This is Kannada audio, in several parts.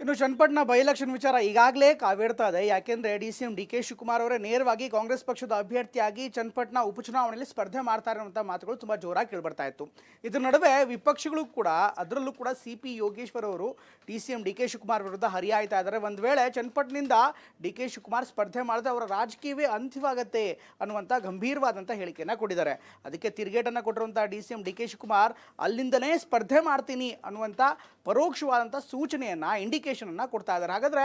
ಇನ್ನು ಚನ್ನಪಟ್ಟಣ ಬೈ ಎಲೆಕ್ಷನ್ ವಿಚಾರ ಈಗಾಗಲೇ ಕಾವೇರ್ತಾ ಇದೆ. ಯಾಕೆಂದ್ರೆ D C M D K Shivakumar ಅವರೇ ನೇರವಾಗಿ ಕಾಂಗ್ರೆಸ್ ಪಕ್ಷದ ಅಭ್ಯರ್ಥಿಯಾಗಿ ಚನ್ನಪಟ್ಟಣ ಉಪಚುನಾವಣೆಯಲ್ಲಿ ಸ್ಪರ್ಧೆ ಮಾಡ್ತಾರೆ ಅನ್ನುವಂಥ ಮಾತುಗಳು ತುಂಬ ಜೋರಾಗಿ ಕೇಳ್ಬರ್ತಾ ಇತ್ತು. ಇದ್ರ ನಡುವೆ ವಿಪಕ್ಷಗಳು ಕೂಡ, ಅದರಲ್ಲೂ ಕೂಡ ಸಿ ಪಿ ಯೋಗೇಶ್ವರ್ ಅವರು D C M D K Shivakumar ವಿರುದ್ಧ ಹರಿಯಾಯ್ತಾ ಇದ್ದಾರೆ. ಒಂದು ವೇಳೆ ಚನ್ನಪಟ್ಟಣದಿಂದ ಡಿ ಕೆ ಶಿವಕುಮಾರ್ ಸ್ಪರ್ಧೆ ಮಾಡಿದ್ರೆ ಅವರ ರಾಜಕೀಯವೇ ಅಂತ್ಯವಾಗತ್ತೆ ಅನ್ನುವಂಥ ಗಂಭೀರವಾದಂಥ ಹೇಳಿಕೆಯನ್ನು ಕೊಟ್ಟಿದ್ದಾರೆ. ಅದಕ್ಕೆ ತಿರುಗೇಟನ್ನು ಕೊಟ್ಟಿರುವಂಥ D C M D K Shivakumar ಅಲ್ಲಿಂದನೇ ಸ್ಪರ್ಧೆ ಮಾಡ್ತೀನಿ ಅನ್ನುವಂಥ ಪರೋಕ್ಷವಾದಂಥ ಸೂಚನೆಯನ್ನು ಇಂಡಿಕೇಶನನ್ನು ಕೊಡ್ತಾ ಇದ್ದಾರೆ. ಹಾಗಾದರೆ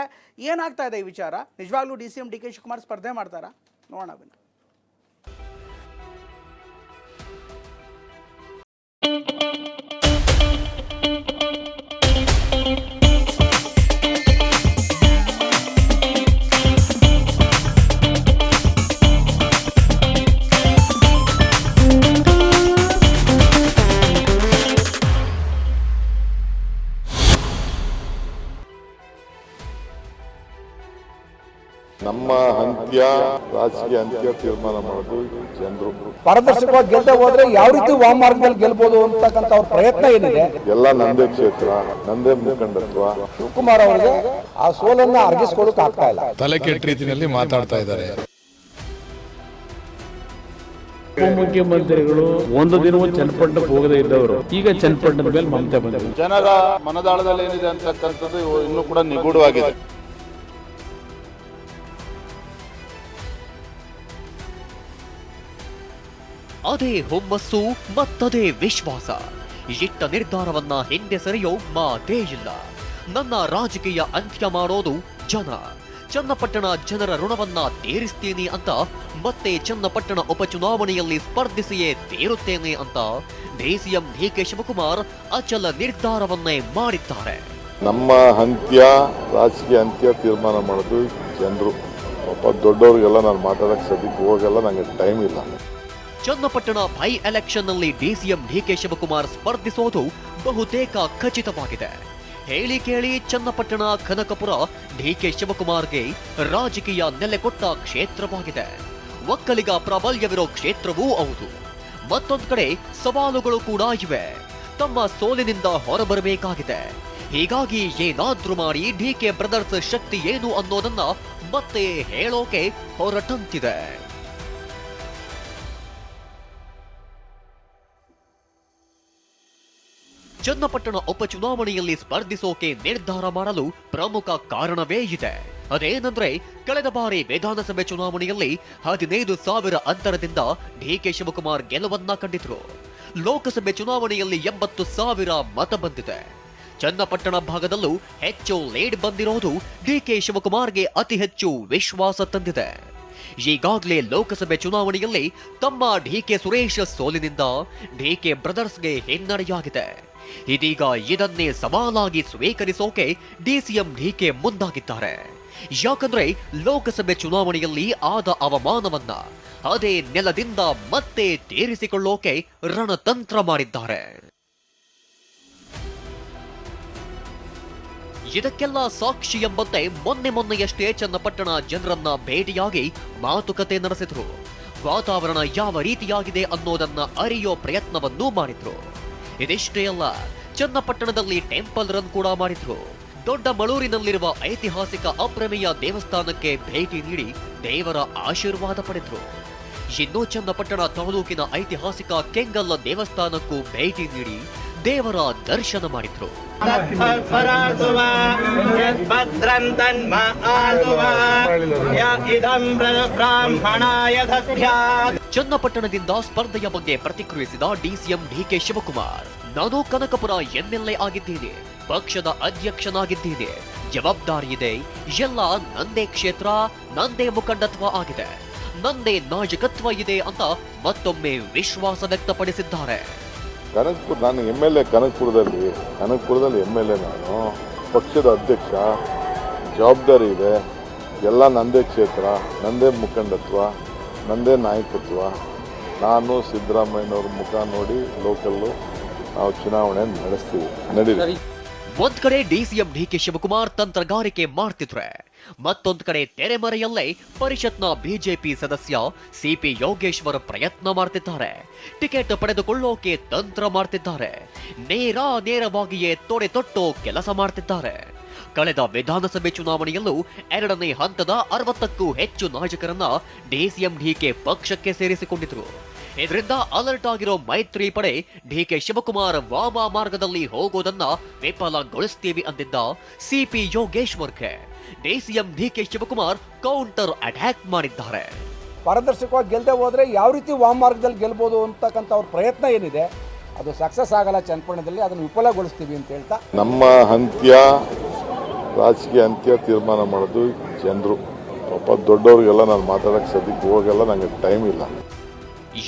ಏನಾಗ್ತಾ ಇದೆ ಈ ವಿಚಾರ? ನಿಜವಾಗ್ಲೂ D C M D K Shivakumar ಸ್ಪರ್ಧೆ ಮಾಡ್ತಾರಾ? ನೋಡೋಣ ಅಂತ್ಯ ರಾಜಕೀಯ ಅಂತ್ಯ ತೀರ್ಮಾನ ಮಾಡೋದು ಜನರು. ಪಾರದರ್ಶಕವಾಗಿ ಗೆಲ್ದೆ ಹೋದ್ರೆ ಯಾವ ರೀತಿ ವಾಮಾರ್ಗದಲ್ಲಿ ಗೆಲ್ಬಹುದು ಅಂತಕ್ಕಂತ ಅವ್ರ ಪ್ರಯತ್ನ ಏನಿದೆ? ಎಲ್ಲ ನಂದೇ ಕ್ಷೇತ್ರ ನಂದೇ ಮುಖಂಡತ್ವ. ಶಿವಕುಮಾರ್ ಅವರಿಗೆ ಆ ಸೋಲನ್ನ ಅರ್ಗಿಸ್ಕೊಳಕ್ ಆಗ್ತಾ ಇಲ್ಲ. ತಲೆ ಕೆಟ್ಟ ರೀತಿಯಲ್ಲಿ ಮಾತಾಡ್ತಾ ಇದ್ದಾರೆ. ಉಪಮುಖ್ಯಮಂತ್ರಿಗಳು ಒಂದು ದಿನವೂ ಚನ್ನಪಟ್ಟಣಕ್ಕೆ ಹೋಗದೇ ಇದ್ದವರು. ಈಗ ಚನ್ನಪಟ್ಟಣದ ಮೇಲೆ ಮಮತೆ ಬಂದಿದೆ ಜನರ ಮನದಾಳದಲ್ಲಿ ಏನಿದೆ ಅಂತಕ್ಕಂಥದ್ದು ಇನ್ನೂ ಕೂಡ ನಿಗೂಢವಾಗಿದೆ. ಅದೇ ಹುಮ್ಮಸ್ಸು, ಮತ್ತದೇ ವಿಶ್ವಾಸ. ಇಟ್ಟ ನಿರ್ಧಾರವನ್ನ ಹಿಂದೆ ಸರಿಯೋ ಮಾತೇ ಇಲ್ಲ. ನನ್ನ ರಾಜಕೀಯ ಅಂತ್ಯ ಮಾಡೋದು ಜನ. ಚನ್ನಪಟ್ಟಣ ಜನರ ಋಣವನ್ನ ತೀರಿಸ್ತೀನಿ ಅಂತ ಮತ್ತೆ ಚನ್ನಪಟ್ಟಣ ಉಪಚುನಾವಣೆಯಲ್ಲಿ ಸ್ಪರ್ಧಿಸಿಯೇ ತೀರುತ್ತೇನೆ ಅಂತ ಡಿಸಿಎಂ ಡಿ ಕೆ ಶಿವಕುಮಾರ್ ಅಚಲ ನಿರ್ಧಾರವನ್ನೇ ಮಾಡಿದ್ದಾರೆ. ನಮ್ಮ ಅಂತ್ಯ, ರಾಜಕೀಯ ಅಂತ್ಯ ತೀರ್ಮಾನ ಮಾಡೋದು ಜನರು. ಪಾಪ ದೊಡ್ಡವ್ರಿಗೆಲ್ಲ ನಾನು ಮಾತಾಡಕ್ಕೆ ಸದ್ಯಕ್ಕೆ ಹೋಗಲ್ಲ ನನಗೆ ಟೈಮ್ ಇಲ್ಲ. ಚನ್ನಪಟ್ಟಣ ಬೈ ಎಲೆಕ್ಷನ್ನಲ್ಲಿ ಡಿಸಿಎಂ ಡಿಕೆ ಶಿವಕುಮಾರ್ ಸ್ಪರ್ಧಿಸೋದು ಬಹುತೇಕ ಖಚಿತವಾಗಿದೆ. ಹೇಳಿ ಕೇಳಿ ಚನ್ನಪಟ್ಟಣ ಕನಕಪುರ ಡಿಕೆ ಶಿವಕುಮಾರ್ಗೆ ರಾಜಕೀಯ ನೆಲೆಕೊಟ್ಟ ಕ್ಷೇತ್ರವಾಗಿದೆ. ಒಕ್ಕಲಿಗ ಪ್ರಾಬಲ್ಯವಿರೋ ಕ್ಷೇತ್ರವೂ ಹೌದು. ಮತ್ತೊಂದು ಕಡೆ ಸವಾಲುಗಳು ಕೂಡ ಇವೆ. ತಮ್ಮ ಸೋಲಿನಿಂದ ಹೊರಬರಬೇಕಾಗಿದೆ. ಹೀಗಾಗಿ ಏನಾದ್ರೂ ಮಾಡಿ ಡಿಕೆ ಬ್ರದರ್ಸ್ ಶಕ್ತಿ ಏನು ಅನ್ನೋದನ್ನ ಮತ್ತೆ ಹೇಳೋಕೆ ಹೊರಟಂತಿದೆ. ಚನ್ನಪಟ್ಟಣ ಉಪಚುನಾವಣೆಯಲ್ಲಿ ಸ್ಪರ್ಧಿಸೋಕೆ ನಿರ್ಧಾರ ಮಾಡಲು ಪ್ರಮುಖ ಕಾರಣವೇ ಇದೆ. ಅದೇನೆಂದ್ರೆ, ಕಳೆದ ಬಾರಿ ವಿಧಾನಸಭೆ ಚುನಾವಣೆಯಲ್ಲಿ ಹದಿನೈದು ಸಾವಿರ ಅಂತರದಿಂದ ಡಿಕೆ ಶಿವಕುಮಾರ್ ಗೆಲುವನ್ನ ಕಂಡಿದ್ರು. ಲೋಕಸಭೆ ಚುನಾವಣೆಯಲ್ಲಿ ಎಂಬತ್ತು ಸಾವಿರ ಮತ ಬಂದಿದೆ. ಚನ್ನಪಟ್ಟಣ ಭಾಗದಲ್ಲೂ ಹೆಚ್ಚು ಲೀಡ್ ಬಂದಿರೋದು ಡಿಕೆ ಶಿವಕುಮಾರ್ಗೆ ಅತಿ ಹೆಚ್ಚು ವಿಶ್ವಾಸ ತಂದಿದೆ. ಈಗಾಗಲೇ ಲೋಕಸಭೆ ಚುನಾವಣೆಯಲ್ಲಿ ತಮ್ಮ ಡಿಕೆ ಸುರೇಶ್ ಸೋಲಿನಿಂದ ಡಿಕೆ ಬ್ರದರ್ಸ್ಗೆ ಹಿನ್ನಡೆಯಾಗಿದೆ. ಇದೀಗ ಇದನ್ನೇ ಸವಾಲಾಗಿ ಸ್ವೀಕರಿಸೋಕೆ ಡಿಸಿಎಂ ಡಿಕೆ ಮುಂದಾಗಿದ್ದಾರೆ. ಯಾಕಂದ್ರೆ ಲೋಕಸಭೆ ಚುನಾವಣೆಯಲ್ಲಿ ಆದ ಅವಮಾನವನ್ನ ಅದೇ ನೆಲದಿಂದ ಮತ್ತೆ ತೀರಿಸಿಕೊಳ್ಳೋಕೆ ರಣತಂತ್ರ ಮಾಡಿದ್ದಾರೆ. ಇದಕ್ಕೆಲ್ಲ ಸಾಕ್ಷಿ ಎಂಬಂತೆ ಮೊನ್ನೆ ಮೊನ್ನೆಯಷ್ಟೇ ಚನ್ನಪಟ್ಟಣ ಜನರನ್ನ ಭೇಟಿಯಾಗಿ ಮಾತುಕತೆ ನಡೆಸಿದ್ರು. ವಾತಾವರಣ ಯಾವ ರೀತಿಯಾಗಿದೆ ಅನ್ನೋದನ್ನ ಅರಿಯೋ ಪ್ರಯತ್ನವನ್ನೂ ಮಾಡಿದ್ರು. ಇದಿಷ್ಟೇ ಅಲ್ಲ, ಚನ್ನಪಟ್ಟಣದಲ್ಲಿ ಟೆಂಪಲ್ ರನ್ ಕೂಡ ಮಾಡಿದ್ರು. ದೊಡ್ಡ ಮಳೂರಿನಲ್ಲಿರುವ ಐತಿಹಾಸಿಕ ಅಪ್ರಮೇಯ ದೇವಸ್ಥಾನಕ್ಕೆ ಭೇಟಿ ನೀಡಿ ದೇವರ ಆಶೀರ್ವಾದ ಪಡೆದ್ರು. ಇನ್ನೂ ಚನ್ನಪಟ್ಟಣ ತಾಲೂಕಿನ ಐತಿಹಾಸಿಕ ಕೆಂಗಲ್ಲ ದೇವಸ್ಥಾನಕ್ಕೂ ಭೇಟಿ ನೀಡಿ ದೇವರ ದರ್ಶನ ಮಾಡಿದ್ರು. ಚನ್ನಪಟ್ಟಣದಿಂದ ಸ್ಪರ್ಧೆಯ ಬಗ್ಗೆ ಪ್ರತಿಕ್ರಿಯಿಸಿದ ಡಿಸಿಎಂ ಡಿಕೆ ಶಿವಕುಮಾರ್, ನಾನು ಕನಕಪುರ ಎಂಎಲ್ಎ ಆಗಿದ್ದೇನೆ, ಪಕ್ಷದ ಅಧ್ಯಕ್ಷನಾಗಿದ್ದೇನೆ. ಜವಾಬ್ದಾರಿ ಇದೆ, ಎಲ್ಲ ನಂದೇ ಕ್ಷೇತ್ರ, ನಂದೇ ಮುಖಂಡತ್ವ ಆಗಿದೆ. ನಂದೇ ನಾಯಕತ್ವ ಇದೆ ಅಂತ ಮತ್ತೊಮ್ಮೆ ವಿಶ್ವಾಸ ವ್ಯಕ್ತಪಡಿಸಿದ್ದಾರೆ. ಕನಕಪುರ, ನಾನು ಎಂ ಎಲ್ ಎ ಕನಕಪುರದಲ್ಲಿ ಕನಕಪುರದಲ್ಲಿ ಎಂ ಎಲ್ ಎ ನಾನು, ಪಕ್ಷದ ಅಧ್ಯಕ್ಷ, ಜವಾಬ್ದಾರಿ ಇದೆ, ಎಲ್ಲ ನಂದೇ ಕ್ಷೇತ್ರ, ನಂದೇ ಮುಖಂಡತ್ವ. ನಂದೇ ನಾಯಕತ್ವ. ನಾನು ಸಿದ್ದರಾಮಯ್ಯನವ್ರ ಮುಖ ನೋಡಿ ಲೋಕಲ್ಲು ನಾವು ಚುನಾವಣೆ ನಡೆಸ್ತೀವಿ, ನಡೀರಿ. ಒಂದ್ ಕಡೆ ಡಿಸಿಎಂ ಡಿಕೆ ಶಿವಕುಮಾರ್ ತಂತ್ರಗಾರಿಕೆ ಮಾಡ್ತಿದ್ರೆ, ಮತ್ತೊಂದ್ ಕಡೆ ತೆರೆಮರೆಯಲ್ಲೇ ಪರಿಷತ್ನ ಬಿಜೆಪಿ ಸದಸ್ಯ ಸಿಪಿ ಯೋಗೇಶ್ವರ್ ಪ್ರಯತ್ನ ಮಾಡ್ತಿದ್ದಾರೆ. ಟಿಕೆಟ್ ಪಡೆದುಕೊಳ್ಳೋಕೆ ತಂತ್ರ ಮಾಡ್ತಿದ್ದಾರೆ. ನೇರ ನೇರವಾಗಿಯೇ ತೊಡೆ ತೊಟ್ಟು ಕೆಲಸ ಮಾಡ್ತಿದ್ದಾರೆ. ಕಳೆದ ವಿಧಾನಸಭೆ ಚುನಾವಣೆಯಲ್ಲೂ ಎರಡನೇ ಹಂತದ ಅರವತ್ತಕ್ಕೂ ಹೆಚ್ಚು ನಾಯಕರನ್ನ ಡಿಸಿಎಂ ಡಿಕೆ ಪಕ್ಷಕ್ಕೆ ಸೇರಿಸಿಕೊಂಡಿದ್ರು. ಇದರಿಂದ ಅಲರ್ಟ್ ಆಗಿರೋ ಮೈತ್ರಿ ಪಡೆ ಡಿಕೆ ಶಿವಕುಮಾರ್ ವಾಮ ಮಾರ್ಗದಲ್ಲಿ ಹೋಗೋದನ್ನ ವಿಫಲಗೊಳಿಸ್ತೀವಿ ಅಂದಿದ್ದ CP Yogesh ವರ್ಖೆ DCM DK Shivakumar counter attack ಮಾಡಿದ್ದಾರೆ. ಪಾರದರ್ಶಕವಾಗಿ ಗೆಲ್ಲದೆ ಹೋದ್ರೆ ಯಾವ ರೀತಿ ವಾಮ ಮಾರ್ಗದಲ್ಲಿ ಗೆಲ್ಬೋದು ಅಂತಕ್ಕಂಥ ಅವ್ರ ಪ್ರಯತ್ನ ಏನಿದೆ ಅದು ಸಕ್ಸಸ್ ಆಗಲ್ಲ ಚನ್ನಪಟ್ಟಣದಲ್ಲಿ ಅದನ್ನು ವಿಫಲಗೊಳಿಸ್ತೀವಿ ಅಂತ ಹೇಳ್ತಾ. ನಮ್ಮ ಅಂತ್ಯ ರಾಜಕೀಯ ಅಂತ್ಯ ತೀರ್ಮಾನ ಮಾಡೋದು ಜನರು. ಪಾಪ ದೊಡ್ಡವ್ರಿಗೆಲ್ಲ ನಾನು ಮಾತಾಡಕ್ಕೆ ಸದ್ಯಕ್ಕೆ ಹೋಗಲ್ಲ ನನಗೆ ಟೈಮ್ ಇಲ್ಲ.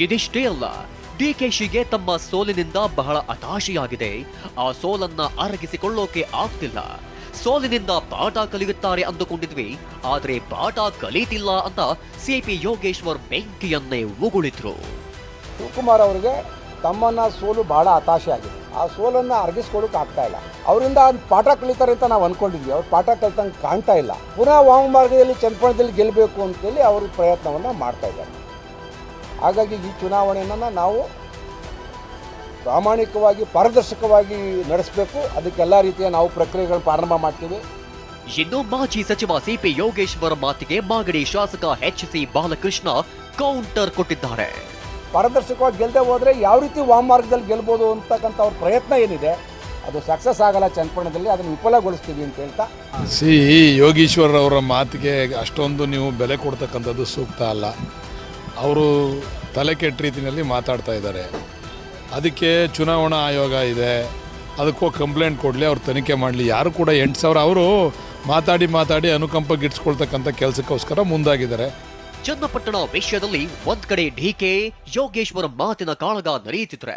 ಇದಿಷ್ಟೇ ಅಲ್ಲ ಡಿಕೆಶಿಗೆ ತಮ್ಮ ಸೋಲಿನಿಂದ ಬಹಳ ಹತಾಶೆಯಾಗಿದೆ. ಆ ಸೋಲನ್ನ ಅರಗಿಸಿಕೊಳ್ಳೋಕೆ ಆಗ್ತಿಲ್ಲ. ಸೋಲಿನಿಂದ ಪಾಠ ಕಲಿಯುತ್ತಾರೆ ಅಂದುಕೊಂಡಿದ್ವಿ ಆದರೆ ಪಾಠ ಕಲೀತಿಲ್ಲ ಅಂತ ಸಿಪಿ ಯೋಗೇಶ್ವರ್ ಬೆಂಕಿಯನ್ನೇ ಉಗುಳಿದ್ರು. ಶಿವಕುಮಾರ್ ಅವರಿಗೆ ತಮ್ಮನ್ನ ಸೋಲು ಬಹಳ ಹತಾಶೆ ಆಗಿದೆ. ಆ ಸೋಲನ್ನು ಅರ್ಗಿಸ್ಕೊಳಕ್ ಆಗ್ತಾ ಇಲ್ಲ. ಅವರಿಂದ ಪಾಠ ಕಲಿತಾರೆ ಅಂತ ನಾವು ಅನ್ಕೊಂಡಿದ್ವಿ. ಅವ್ರು ಪಾಠ ಕಲಿತಂಗೆ ಕಾಣ್ತಾ ಇಲ್ಲ. ಪುನಃ ವಾಮ ಮಾರ್ಗದಲ್ಲಿ ಚನ್ನಪಟ್ಟಣದಲ್ಲಿ ಗೆಲ್ಲಬೇಕು ಅಂತೇಳಿ ಅವರು ಪ್ರಯತ್ನವನ್ನು ಮಾಡ್ತಾ ಇದ್ದಾರೆ. ಹಾಗಾಗಿ ಈ ಚುನಾವಣೆಯನ್ನು ನಾವು ಪ್ರಾಮಾಣಿಕವಾಗಿ, ಪಾರದರ್ಶಕವಾಗಿ ನಡೆಸಬೇಕು. ಅದಕ್ಕೆಲ್ಲ ರೀತಿಯ ನಾವು ಪ್ರಕ್ರಿಯೆಗಳನ್ನು ಪ್ರಾರಂಭ ಮಾಡ್ತೀವಿ. ಇನ್ನು ಮಾಜಿ ಸಚಿವ ಸಿಪಿ ಯೋಗೇಶ್ವರ ಮಾತಿಗೆ ಮಾಗಡಿ ಶಾಸಕ ಎಚ್ ಸಿ ಬಾಲಕೃಷ್ಣ ಕೌಂಟರ್ ಕೊಟ್ಟಿದ್ದಾರೆ. ಪಾರದರ್ಶಕವಾಗಿ ಗೆಲ್ಲದೆ ಹೋದರೆ ಯಾವ ರೀತಿ ವಾಮಾರ್ಗದಲ್ಲಿ ಗೆಲ್ಬೋದು ಅಂತಕ್ಕಂಥ ಅವ್ರ ಪ್ರಯತ್ನ ಏನಿದೆ, ಅದು ಸಕ್ಸಸ್ ಆಗಲ್ಲ ಚನ್ನಪಟ್ಟಣದಲ್ಲಿ ಅದನ್ನು ವಿಫಲಗೊಳಿಸ್ತೀವಿ ಅಂತ ಹೇಳ್ತಾ. ಸಿ ಯೋಗೀಶ್ವರ್ ಅವರ ಮಾತಿಗೆ ಅಷ್ಟೊಂದು ನೀವು ಬೆಲೆ ಕೊಡ್ತಕ್ಕಂಥದ್ದು ಸೂಕ್ತ ಅಲ್ಲ. ಅವರು ತಲೆ ಕೆಟ್ಟ ರೀತಿಯಲ್ಲಿ ಮಾತಾಡ್ತಾ ಇದ್ದಾರೆ. ಅದಕ್ಕೆ ಚುನಾವಣಾ ಆಯೋಗ ಇದೆ, ಅದಕ್ಕೂ ಕಂಪ್ಲೇಂಟ್ ಕೊಡಲಿ, ಅವ್ರು ತನಿಖೆ ಮಾಡಲಿ. ಯಾರು ಕೂಡ ಎಂಟು ಸಾವಿರ ಅವರು ಮಾತಾಡಿ ಮಾತಾಡಿ ಅನುಕಂಪ ಗಿಟ್ಸ್ಕೊಳ್ತಕ್ಕಂಥ ಕೆಲಸಕ್ಕೋಸ್ಕರ ಮುಂದಾಗಿದ್ದಾರೆ. ಚನ್ನಪಟ್ಟಣ ವಿಷಯದಲ್ಲಿ ಒಂದ್ ಕಡೆ ಡಿಕೆ ಯೋಗೇಶ್ವರ ಮಾತಿನ ಕಾಳಗ ನಡೆಯುತ್ತಿದ್ರೆ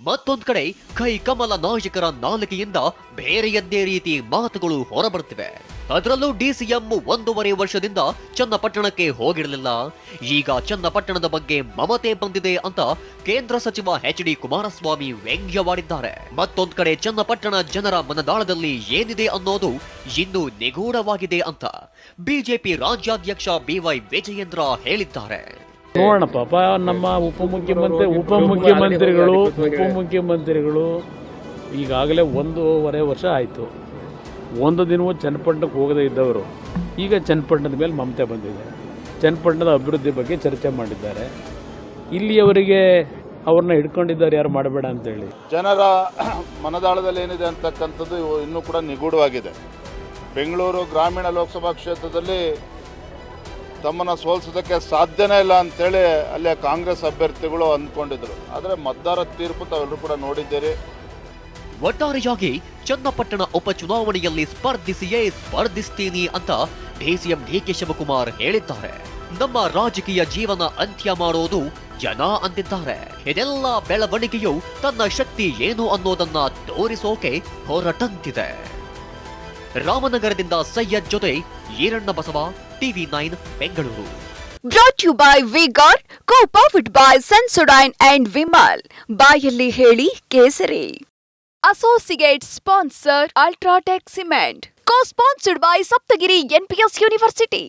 ಮತ್ತೊಂದ್ ಕಡೆ, ಕೈ ಕಮಲ ನಾಯಕರ ನಾಲಿಗೆಯಿಂದ ಬೇರೆಯದ್ದೇ ರೀತಿ ಮಾತುಗಳು ಹೊರಬರ್ತಿವೆ ಅದರಲ್ಲೂ ಡಿಸಿಎಂ ಒಂದೂವರೆ ವರ್ಷದಿಂದ ಚನ್ನಪಟ್ಟಣಕ್ಕೆ ಹೋಗಿರಲಿಲ್ಲ. ಈಗ ಚನ್ನಪಟ್ಟಣದ ಬಗ್ಗೆ ಮಮತೆ ಬಂದಿದೆ ಅಂತ ಕೇಂದ್ರ ಸಚಿವ ಎಚ್ ಡಿ ಕುಮಾರಸ್ವಾಮಿ ವ್ಯಂಗ್ಯವಾಡಿದ್ದಾರೆ. ಮತ್ತೊಂದು ಕಡೆ, ಚನ್ನಪಟ್ಟಣ ಜನರ ಮನದಾಳದಲ್ಲಿ ಏನಿದೆ ಅನ್ನೋದು ಇನ್ನೂ ನಿಗೂಢವಾಗಿದೆ ಅಂತ ಬಿಜೆಪಿ ರಾಜ್ಯಾಧ್ಯಕ್ಷ ಬಿವೈ ವಿಜಯೇಂದ್ರ ಹೇಳಿದ್ದಾರೆ. ನೋಡೋಣ ಪಾಪ, ನಮ್ಮ ಉಪಮುಖ್ಯಮಂತ್ರಿ ಉಪಮುಖ್ಯಮಂತ್ರಿಗಳು ಉಪಮುಖ್ಯಮಂತ್ರಿಗಳು ಈಗಾಗಲೇ ಒಂದೂವರೆ ವರ್ಷ ಆಯಿತು. ಒಂದು ದಿನವೂ ಚನ್ನಪಟ್ಟಣಕ್ಕೆ ಹೋಗದೇ ಇದ್ದವರು. ಈಗ ಚನ್ನಪಟ್ಟಣದ ಮೇಲೆ ಮಮತೆ ಬಂದಿದೆ. ಚನ್ನಪಟ್ಟಣದ ಅಭಿವೃದ್ಧಿ ಬಗ್ಗೆ ಚರ್ಚೆ ಮಾಡಿದ್ದಾರೆ. ಇಲ್ಲಿಯವರಿಗೆ ಅವ್ರನ್ನ ಹಿಡ್ಕೊಂಡಿದ್ದಾರೆ ಯಾರು ಮಾಡಬೇಡ ಅಂತೇಳಿ. ಜನರ ಮನದಾಳದಲ್ಲಿ ಏನಿದೆ ಅಂತಕ್ಕಂಥದ್ದು ಇನ್ನೂ ಕೂಡ ನಿಗೂಢವಾಗಿದೆ. ಬೆಂಗಳೂರು ಗ್ರಾಮೀಣ ಲೋಕಸಭಾ ಕ್ಷೇತ್ರದಲ್ಲಿ ತಮ್ಮನ್ನು ಸೋಲ್ಸೋದಕ್ಕೆ ಸಾಧ್ಯನೇ ಇಲ್ಲ ಅಂತೇಳಿ ಅಲ್ಲೇ ಕಾಂಗ್ರೆಸ್ ಅಭ್ಯರ್ಥಿಗಳು ಅಂದ್ಕೊಂಡಿದ್ರು. ಆದರೆ ಮತದಾರ ತೀರ್ಪು ತಾವೆಲ್ಲರೂ ಕೂಡ ನೋಡಿದ್ದೀರಿ. ಒಟ್ಟಾರೆಯಾಗಿ ಚನ್ನಪಟ್ಟಣ ಉಪಚುನಾವಣೆಯಲ್ಲಿ ಸ್ಪರ್ಧಿಸಿಯೇ ಸ್ಪರ್ಧಿಸ್ತೀನಿ ಅಂತ ಡಿಸಿಎಂ ಡಿಕೆ ಶಿವಕುಮಾರ್ ಹೇಳಿದ್ದಾರೆ. ನಮ್ಮ ರಾಜಕೀಯ ಜೀವನ ಅಂತ್ಯ ಮಾಡೋದು ಜನ ಅಂದಿದ್ದಾರೆ ಇದೆಲ್ಲ ಬೆಳವಣಿಗೆಯು ತನ್ನ ಶಕ್ತಿ ಏನು ಅನ್ನೋದನ್ನ ತೋರಿಸೋಕೆ ಹೊರಟಂತಿದೆ. ರಾಮನಗರದಿಂದ ಸಯ್ಯದ್ ಜೊತೆ Iranna Basava, TV nine, Bengaluru. Brought you by vigour co powered by Sensodyne and Vimal ಬಾಯಲ್ಲಿ ಹೇಳಿ ಕೇಸರಿ. Associate sponsor UltraTech cement co sponsored by Saptagiri NPS university